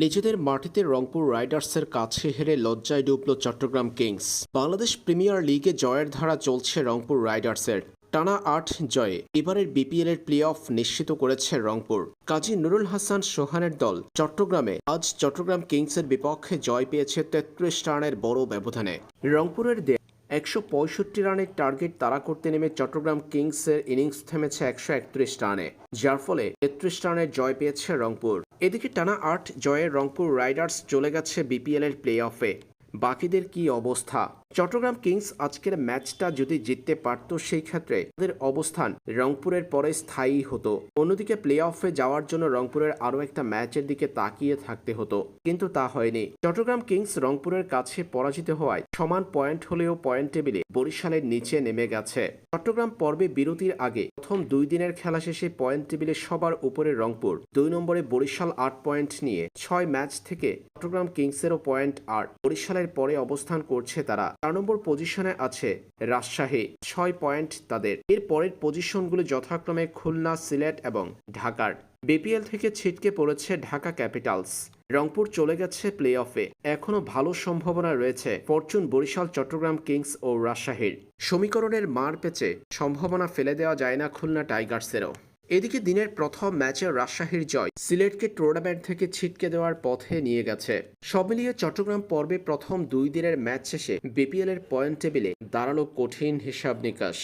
নিজেদের মাটিতে রংপুর রাইডার্সের কাছে হেরে লজ্জায় ডুবল চট্টগ্রাম কিংস। বাংলাদেশ প্রিমিয়ার লিগে জয়ের ধারা চলছে রংপুর রাইডার্সের। টানা আট জয়ে এবারের বিপিএল এর প্লে অফ নিশ্চিত করেছে রংপুর। কাজী নুরুল হাসান সোহানের দল চট্টগ্রামে আজ চট্টগ্রাম কিংসের বিপক্ষে জয় পেয়েছে তেত্রিশ রানের বড় ব্যবধানে। রংপুরের একশো পঁয়ষট্টি রানের টার্গেট তাড়া করতে নেমে চট্টগ্রাম কিংসের ইনিংস থেমেছে একশো একত্রিশ রানে, যার ফলে তেত্রিশ রানের জয় পেয়েছে রংপুর। এদিকে টানা আট জয়ের রংপুর রাইডার্স চলে গেছে বিপিএল এর প্লে অফে বাকিদের কি অবস্থা? চট্টগ্রাম কিংস আজকের ম্যাচটা যদি জিততে পারত, সেই ক্ষেত্রে তাদের অবস্থান রংপুরের পরে স্থায়ী হতো। অন্যদিকে প্লে অফে যাওয়ার জন্য রংপুরের আরও একটা ম্যাচের দিকে তাকিয়ে থাকতে হতো, কিন্তু তা হয়নি। চট্টগ্রাম কিংস রংপুরের কাছে পরাজিত হওয়ায় সমান পয়েন্ট হলেও পয়েন্ট টেবিলে বরিশালের নিচে নেমে গেছে। চট্টগ্রাম পর্বে বিরতির আগে প্রথম দুই দিনের খেলা শেষে পয়েন্ট টেবিলে সবার উপরে রংপুর। দুই নম্বরে বরিশাল আট পয়েন্ট নিয়ে ছয় ম্যাচ থেকে চট্টগ্রাম কিংসেরও পয়েন্ট আট। বরিশালের পরে অবস্থান করছে তারা। চার নম্বর পজিশনে আছে রাজশাহী, ছয় পয়েন্ট তাদের। এর পরের পজিশনগুলো যথাক্রমে খুলনা, সিলেট এবং ঢাকার। বিপিএল থেকে ছিটকে পড়েছে ঢাকা ক্যাপিটালস। রংপুর চলে গেছে প্লে অফে এখনও ভালো সম্ভাবনা রয়েছে ফরচুন, বরিশাল, চট্টগ্রাম কিংস ও রাজশাহীর। সমীকরণের মার পেচে সম্ভাবনা ফেলে দেওয়া যায় না খুলনা টাইগার্সেরও। এদিকে দিনের প্রথম ম্যাচে রাজশাহীর জয় সিলেটকে টুর্নামেন্ট থেকে ছিটকে দেওয়ার পথে নিয়ে গেছে। সব মিলিয়ে চট্টগ্রাম পর্বে প্রথম দুই দিনের ম্যাচ শেষে বিপিএল এর পয়েন্ট টেবিলে দাঁড়াল কঠিন হিসাব নিকাশ।